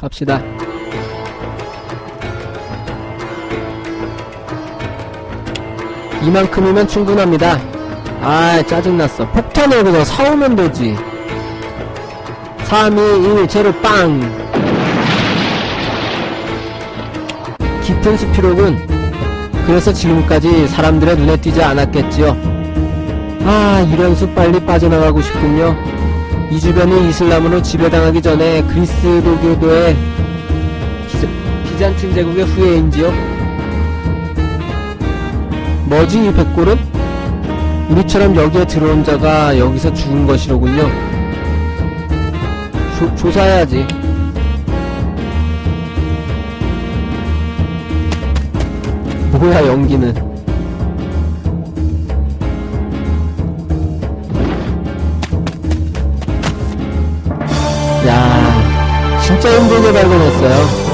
갑시다. 이만큼이면 충분합니다. 아, 짜증났어. 폭탄을 그냥 사오면 되지. 3, 2, 1, 제로 빵! 깊은 숲이로군. 그래서 지금까지 사람들의 눈에 띄지 않았겠지요. 아, 이런 숲 빨리 빠져나가고 싶군요. 이 주변이 이슬람으로 지배당하기 전에 그리스도교도의 비잔틴 제국의 후예인지요? 뭐지 이 백골은? 우리처럼 여기에 들어온 자가 여기서 죽은 것이로군요. 조, 조사해야지. 뭐야 연기는. 야, 진짜 힘들게 발견했어요.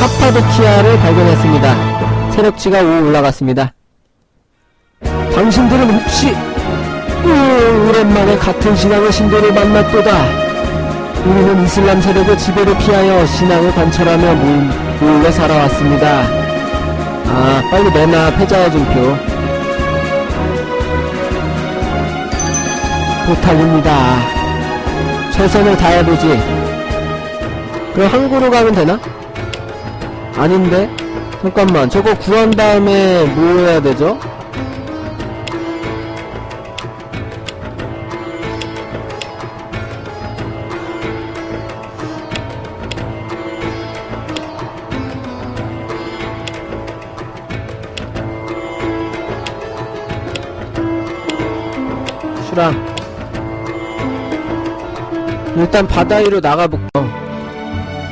카파도키아를 발견했습니다. 세력치가 5 올라갔습니다. 당신들은 혹시 오, 오랜만에 같은 신앙의 신도를 만났도다. 우리는 이슬람 세력의 지배를 피하여 신앙을 관철하며 모여 살아왔습니다. 아, 빨리 내놔, 패자의 증표. 부탁입니다. 최선을 다해보지. 그럼 항구로 가면 되나? 아닌데? 잠깐만, 저거 구한 다음에 뭐 해야 되죠? 슈랑 일단 바다 위로 나가볼까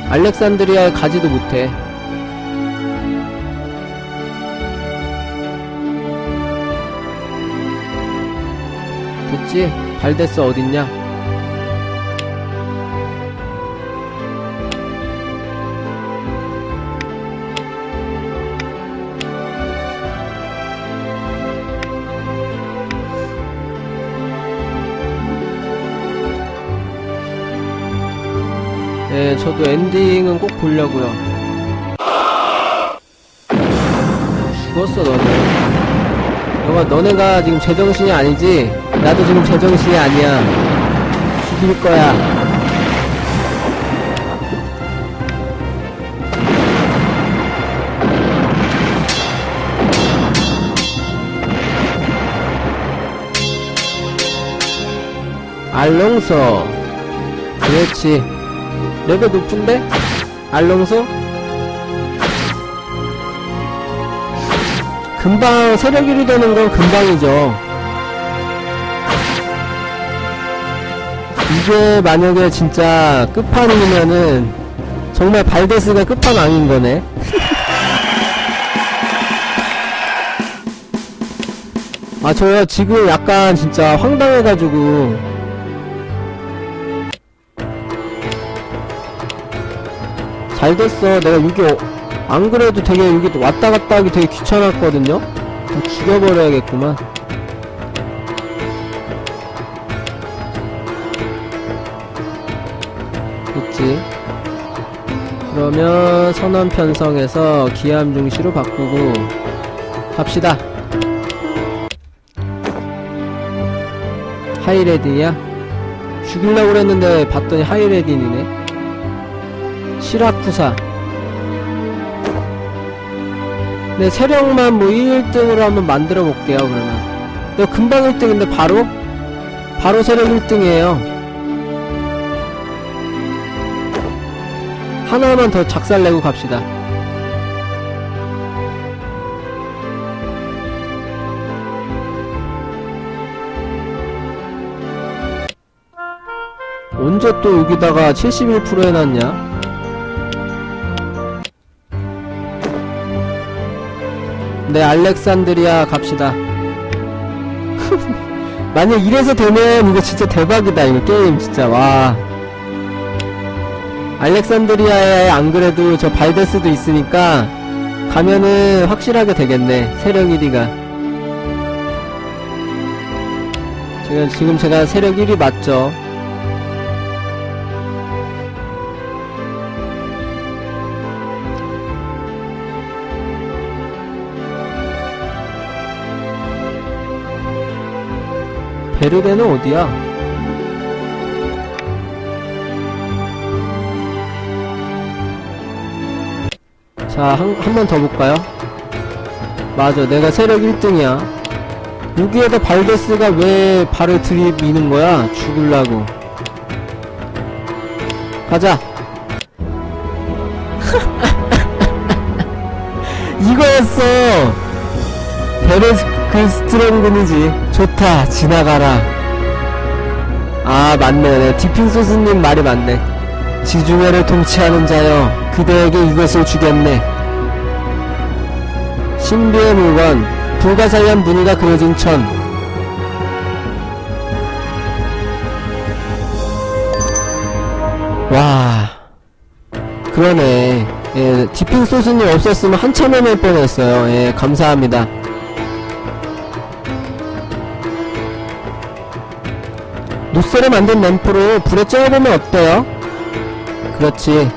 알렉산드리아에 가지도 못해 됐지? 발데스 어딨냐? 네, 저도 엔딩은 꼭 보려고요. 죽었어, 너네. 너가, 너네가 지금 제정신이 아니지? 나도 지금 제정신이 아니야. 죽일 거야. 알롱소. 그렇지. 레벨 높은데? 알롱소? 금방 세력 1위 되는 건 금방이죠. 이게 만약에 진짜 끝판이면은 정말 발데스가 끝판왕인 거네. 아, 저요, 지금 약간 진짜 황당해가지고. 잘 됐어. 내가 여기, 어- 안 그래도 되게 여기 왔다 갔다 하기 되게 귀찮았거든요? 좀 죽여버려야겠구만. 있지. 그러면 선원 편성해서 기암 중시로 바꾸고 갑시다. 하이레딘이야? 죽이려고 그랬는데 봤더니 하이레딘이네. 시라쿠사. 네, 세력만 뭐 1등으로 한번 만들어 볼게요, 그러면. 너 금방 1등인데 바로? 바로 세력 1등이에요. 하나만 더 작살내고 갑시다. 언제 또 여기다가 71% 해놨냐? 네, 알렉산드리아 갑시다. 만약 이래서 되면 이거 진짜 대박이다, 이거 게임 진짜, 와. 알렉산드리아에 안 그래도 저 발데스도 있으니까 가면은 확실하게 되겠네. 세력 1위가. 제가 지금 제가 세력 1위 맞죠? 베르데는 어디야? 자, 한, 한 번 더 볼까요? 맞아, 내가 세력 1등이야. 여기에다 발데스가 왜 발을 들이미는 거야? 죽을라고. 가자! 이거였어! 베르스, 그. 좋다, 지나가라. 아, 맞네. 네, 디핑소스님 말이 맞네. 지중해를 통치하는 자여, 그대에게 이것을 주겠네. 신비의 물건, 불가사의한 무늬가 그려진 천. 와, 그러네. 예, 디핑소스님 없었으면 한참 헤맬 뻔했어요. 예, 감사합니다. 누스를 만든 램프로 불에 쬐어보면 어때요? 그렇지.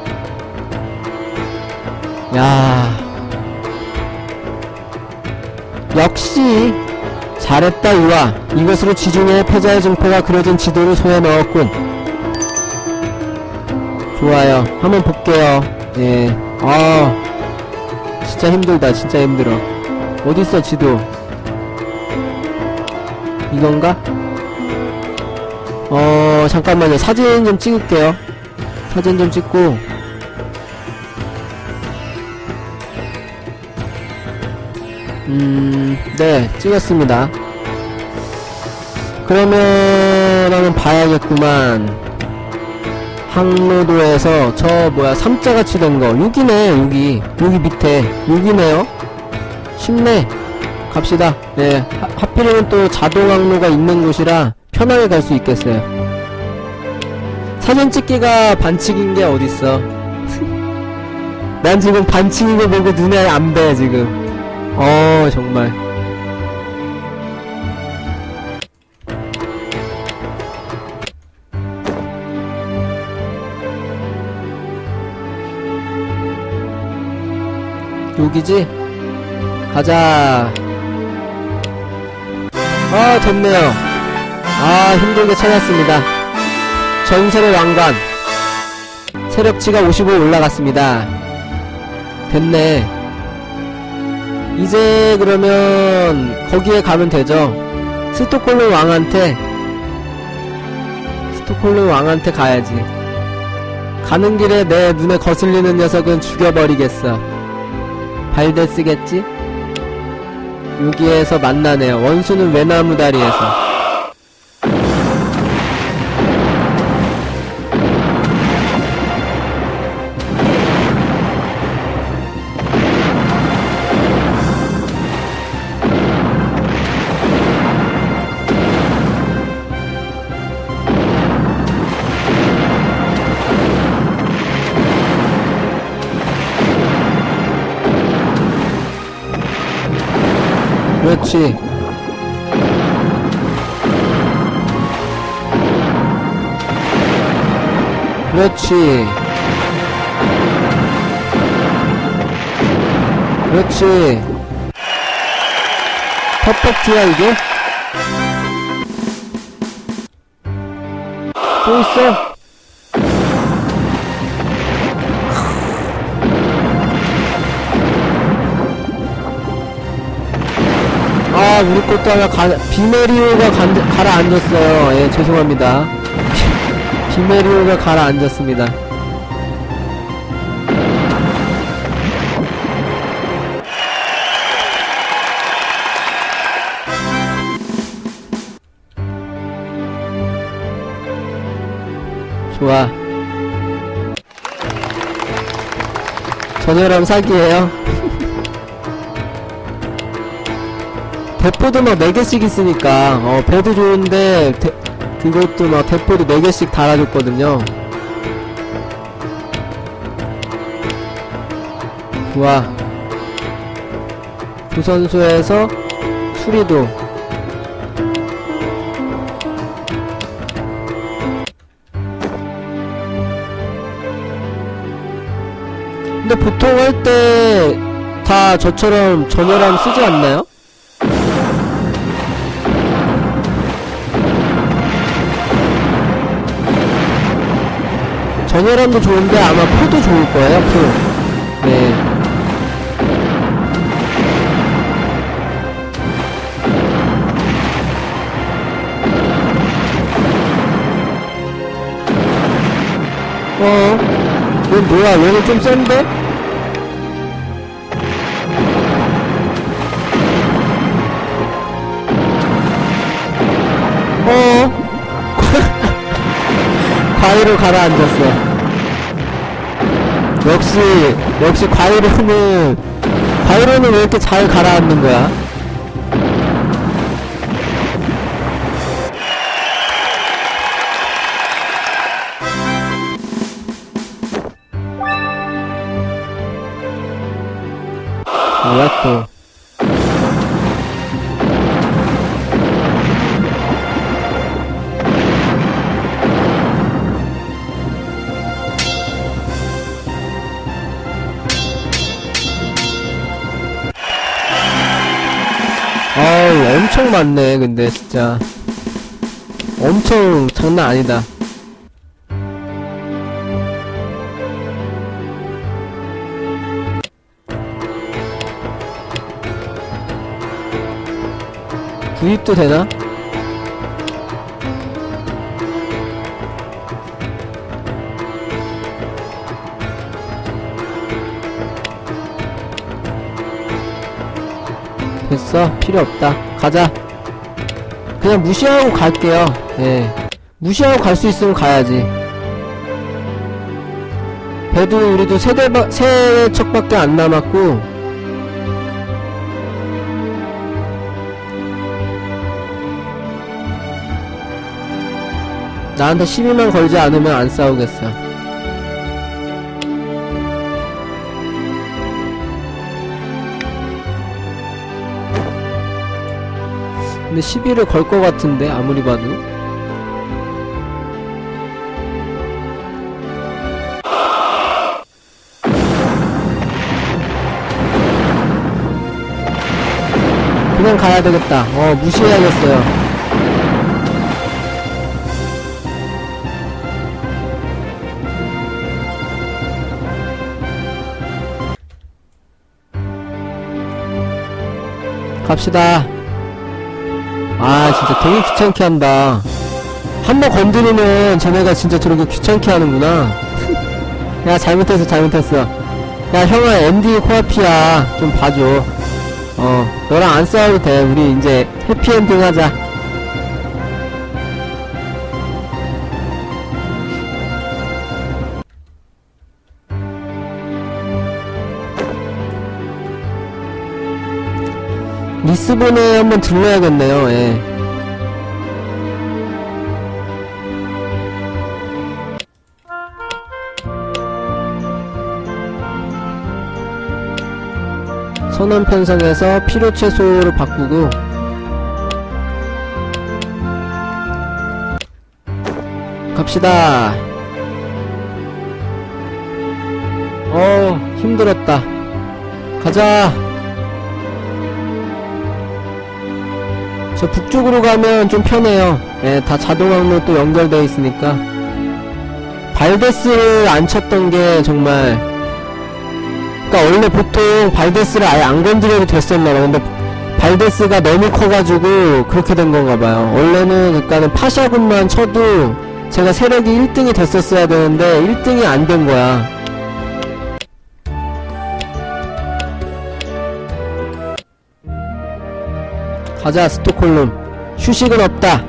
야. 역시 잘했다 이와 이것으로 지중해의 패자의 증표가 그려진 지도를 손에 넣었군. 좋아요. 한번 볼게요. 예. 아. 진짜 힘들다. 진짜 힘들어. 어딨어 지도? 이건가? 어 잠깐만요. 사진 좀 찍을게요. 사진 좀 찍고. 음네 찍었습니다. 그러면 한번 봐야겠구만. 항로도에서 저 뭐야 삼자같이 된거. 여기네 여기. 여기 밑에. 여기네요. 쉽네. 갑시다. 네 하, 하필이면 또 자동 항로가 있는 곳이라 편하게 갈 수 있겠어요. 사진 찍기가 반칙인 게 어딨어. 난 지금 반칙인 거 보고 눈에 안 배, 지금. 어, 정말. 여기지? 가자. 아, 됐네요. 아 힘들게 찾았습니다. 전설의 왕관. 세력치가 55 올라갔습니다. 됐네. 이제 그러면 거기에 가면 되죠. 스톡홀름 왕한테 스톡홀름 왕한테 가야지. 가는 길에 내 눈에 거슬리는 녀석은 죽여버리겠어. 발데스겠지? 여기에서 만나네요. 원수는 외나무 다리에서 그렇지. 그렇지. 퍼펙트야, 이게? 또 있어? 아, 우리 것도 하나 가, 비메리오가 간, 가라앉았어요. 예, 죄송합니다. 비, 비메리오가 가라앉았습니다. 좋아. 전열함 사기예요. 대포도 막 4개씩 있으니까 어 배도 좋은데 대, 그것도 막 대포도 4개씩 달아줬거든요. 좋아 부선수에서 수리도. 근데 보통 할 때 다 저처럼 전열함 쓰지 않나요? 전열함도 좋은데 아마 포도 좋을 거예요, 포. 네. 어? 얘 뭐야, 얘는 좀 센데? 과일로 가라앉았어. 역시, 역시 과일로는, 과일로는 왜 이렇게 잘 가라앉는 거야? 뭐야 또. 엄청 많네 근데 진짜. 엄청 장난 아니다. 구입도 되나? 됐어. 필요 없다 가자. 그냥 무시하고 갈게요. 예. 무시하고 갈 수 있으면 가야지. 배도 우리도 세대 세 척밖에 안 남았고. 나한테 시비만 걸지 않으면 안 싸우겠어 근데 시비를 걸 것 같은데 아무리 봐도. 그냥 가야 되겠다. 어 무시해야겠어요. 갑시다 아 진짜 되게 귀찮게 한다. 한 번 건드리면 쟤네가 진짜 저렇게 귀찮게 하는구나. 야 잘못했어 잘못했어. 야 형아 앤디 코앞이야. 좀 봐줘. 어 너랑 안 싸워도 돼. 우리 이제 해피엔딩 하자 리스본에 한번 들러야겠네요 예. 선원 편성에서 필요 최소를 바꾸고. 갑시다. 어 힘들었다. 가자 저 북쪽으로 가면 좀 편해요. 예, 다 자동항로 또 연결되어 있으니까. 발데스를 안 쳤던 게 정말 그니까 원래 보통 발데스를 아예 안 건드려도 됐었나봐 근데 발데스가 너무 커가지고 그렇게 된 건가봐요. 원래는 그니까는 파샤군만 쳐도 제가 세력이 1등이 됐었어야 되는데 1등이 안 된 거야 가자 스톡홀름. 휴식은 없다.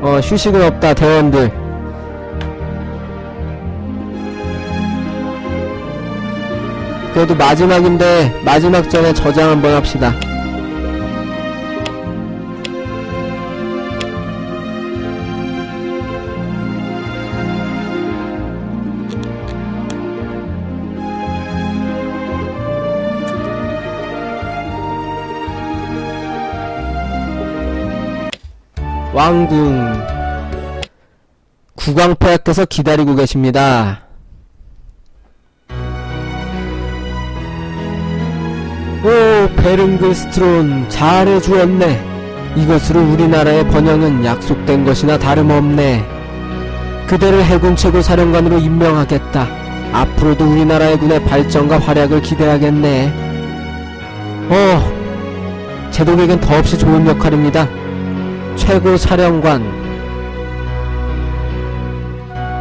어 휴식은 없다 대원들. 그래도 마지막인데 마지막 전에 저장 한번 합시다 왕궁 국왕폐하께서 기다리고 계십니다. 오 베른그스트론 잘해주었네. 이것으로 우리나라의 번영은 약속된 것이나 다름없네. 그대를 해군 최고 사령관으로 임명하겠다. 앞으로도 우리나라 해군의 발전과 활약을 기대하겠네. 어, 제독에겐 더없이 좋은 역할입니다. 최고 사령관.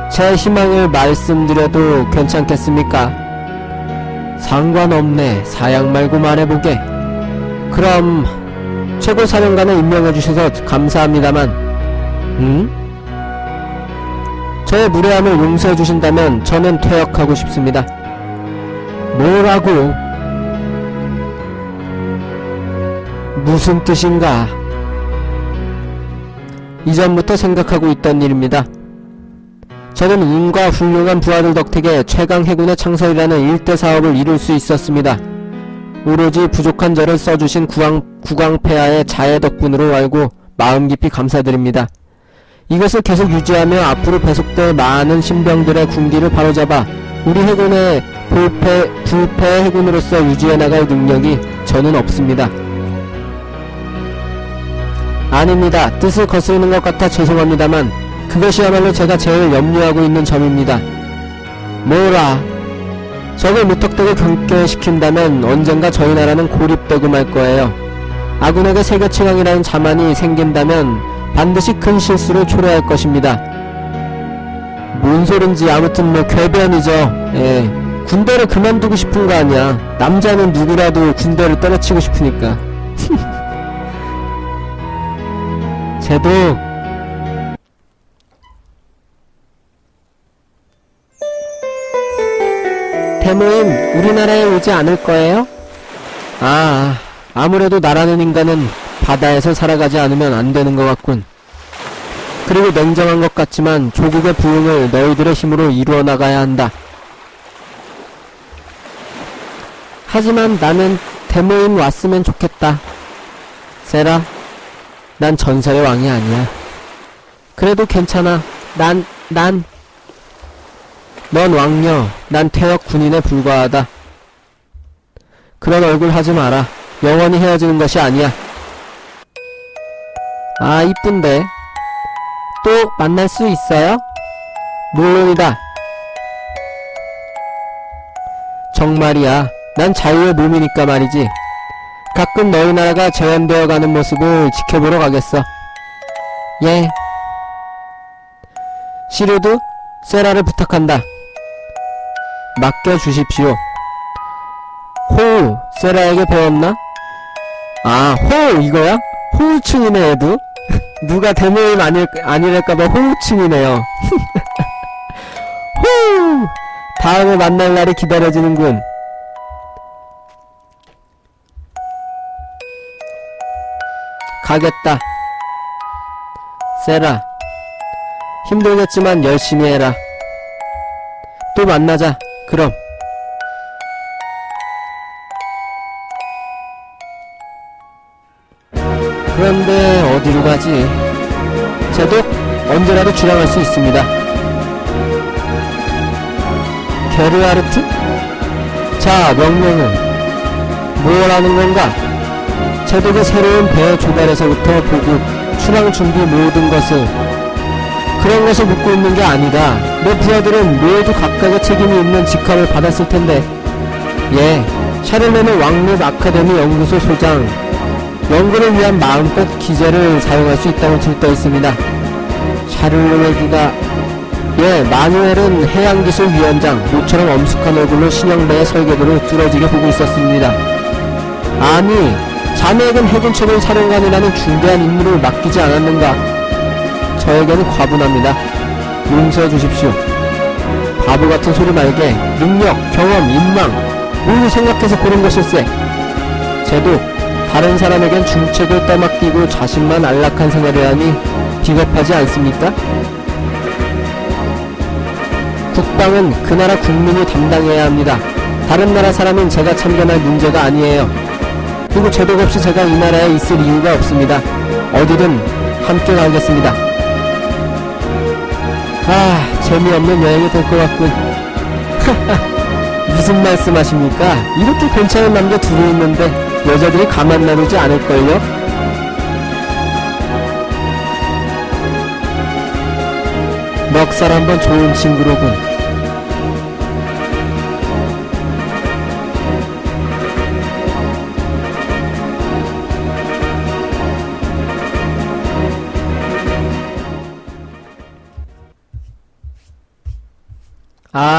제 희망을 말씀드려도 괜찮겠습니까? 상관없네. 사양 말고 말해보게. 그럼 최고 사령관을 임명해 주셔서 감사합니다만, 응? 저의 무례함을 용서해 주신다면 저는 퇴역하고 싶습니다. 뭐라고? 무슨 뜻인가? 이전부터 생각하고 있던 일입니다. 저는 운과 훌륭한 부하들 덕택에 최강 해군의 창설이라는 일대 사업을 이룰 수 있었습니다. 오로지 부족한 저를 써주신 구강, 구강폐하의 자애 덕분으로 알고 마음 깊이 감사드립니다. 이것을 계속 유지하며 앞으로 배속될 많은 신병들의 군기를 바로잡아 우리 해군의 불패, 불패 해군으로서 유지해 나갈 능력이 저는 없습니다. 아닙니다. 뜻을 거스르는 것 같아 죄송합니다만 그것이야말로 제가 제일 염려하고 있는 점입니다. 뭐라? 적을 무턱대고 경계시킨다면 언젠가 저희 나라는 고립되고 말 거예요. 아군에게 세계치왕이라는 자만이 생긴다면 반드시 큰 실수를 초래할 것입니다. 뭔 소린지 아무튼 뭐 궤변이죠. 예. 군대를 그만두고 싶은 거 아니야. 남자는 누구라도 군대를 때려치고 싶으니까. 제도 태모임 우리나라에 오지 않을 거예요? 아, 아무래도 나라는 인간은 바다에서 살아가지 않으면 안 되는 것 같군. 그리고 냉정한 것 같지만 조국의 부흥을 너희들의 힘으로 이루어 나가야 한다. 하지만 나는 대모임 왔으면 좋겠다. 세라, 난 전설의 왕이 아니야. 그래도 괜찮아. 난, 난, 넌 왕녀, 난 퇴역 군인에 불과하다. 그런 얼굴 하지 마라. 영원히 헤어지는 것이 아니야. 아, 이쁜데. 또 만날 수 있어요? 물론이다. 정말이야. 난 자유의 몸이니까 말이지. 가끔 너희 나라가 재현되어 가는 모습을 지켜보러 가겠어. 예. 시류도 세라를 부탁한다. 맡겨주십시오. 호우, 세라에게 배웠나? 아, 호우, 이거야? 호우충이네, 얘도? 누가 대모임 아닐, 아니랄까봐 호우충이네요. 호우! 다음에 만날 날이 기다려지는군. 가겠다. 세라. 힘들겠지만 열심히 해라. 또 만나자. 그럼. 그런데 어디로 가지? 제독 언제라도 출항할 수 있습니다. 게르하르트? 자, 명령은 뭘 하는 건가? 제독의 새로운 배 조달에서부터 보급, 출항 준비 모든 것을 그런 것을 묻고 있는 게 아니다. 내 부하들은 모두 각각의 책임이 있는 직함을 받았을 텐데. 예, 샤를레는 왕립 아카데미 연구소 소장, 연구를 위한 마음껏 기재를 사용할 수 있다고 들떠 있습니다. 샤를레기가 예, 마누엘은 해양기술위원장, 모처럼 엄숙한 얼굴로 신형배의 설계도를 뚫어지게 보고 있었습니다. 아니, 자네에겐 해군 최고 사령관이라는 중대한 임무를 맡기지 않았는가? 저에게는 과분합니다. 용서해 주십시오. 바보 같은 소리 말게 능력, 경험, 인망 모두 생각해서 고른 것일세. 쟤도 다른 사람에겐 중책을 떠맡기고 자신만 안락한 생활을 하니 비겁하지 않습니까? 국방은 그 나라 국민이 담당해야 합니다. 다른 나라 사람은 제가 참견할 문제가 아니에요. 그리고 제독 없이 제가 이 나라에 있을 이유가 없습니다. 어디든 함께 가겠습니다. 아, 재미없는 여행이 될 것 같군. 무슨 말씀 하십니까? 이렇게 괜찮은 남자 둘이 있는데 여자들이 가만 놔두지 않을걸요? 넉살 한번 좋은 친구로군.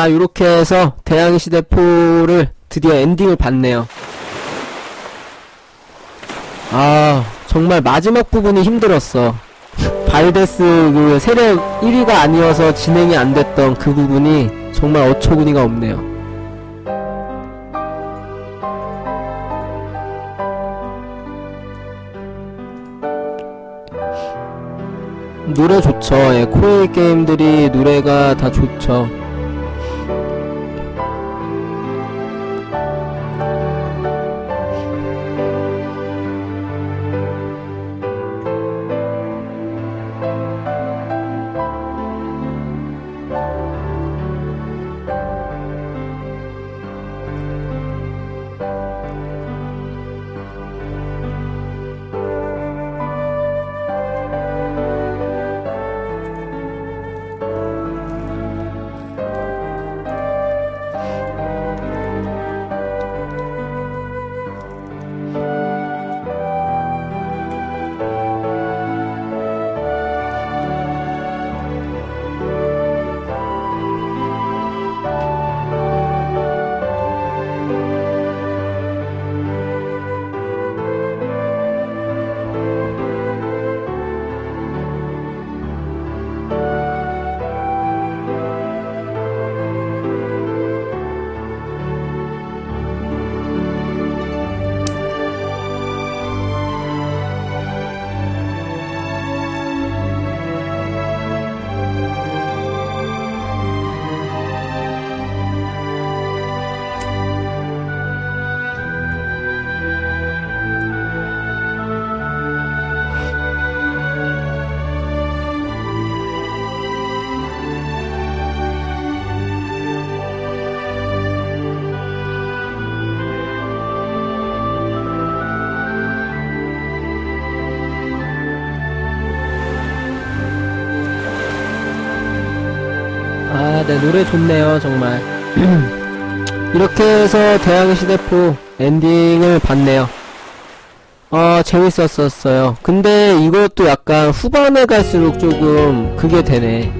아, 요렇게 해서 대항시대포를 드디어 엔딩을 봤네요. 아, 정말 마지막 부분이 힘들었어. 바이데스 그 세력 1위가 아니어서 진행이 안 됐던 그 부분이 정말 어처구니가 없네요. 노래 좋죠. 예, 코웨이 게임들이 노래가 다 좋죠. 네, 노래 좋네요, 정말. 이렇게 해서 대항해 시대포 엔딩을 봤네요. 어, 재밌었었어요. 근데 이것도 약간 후반에 갈수록 조금 그게 되네.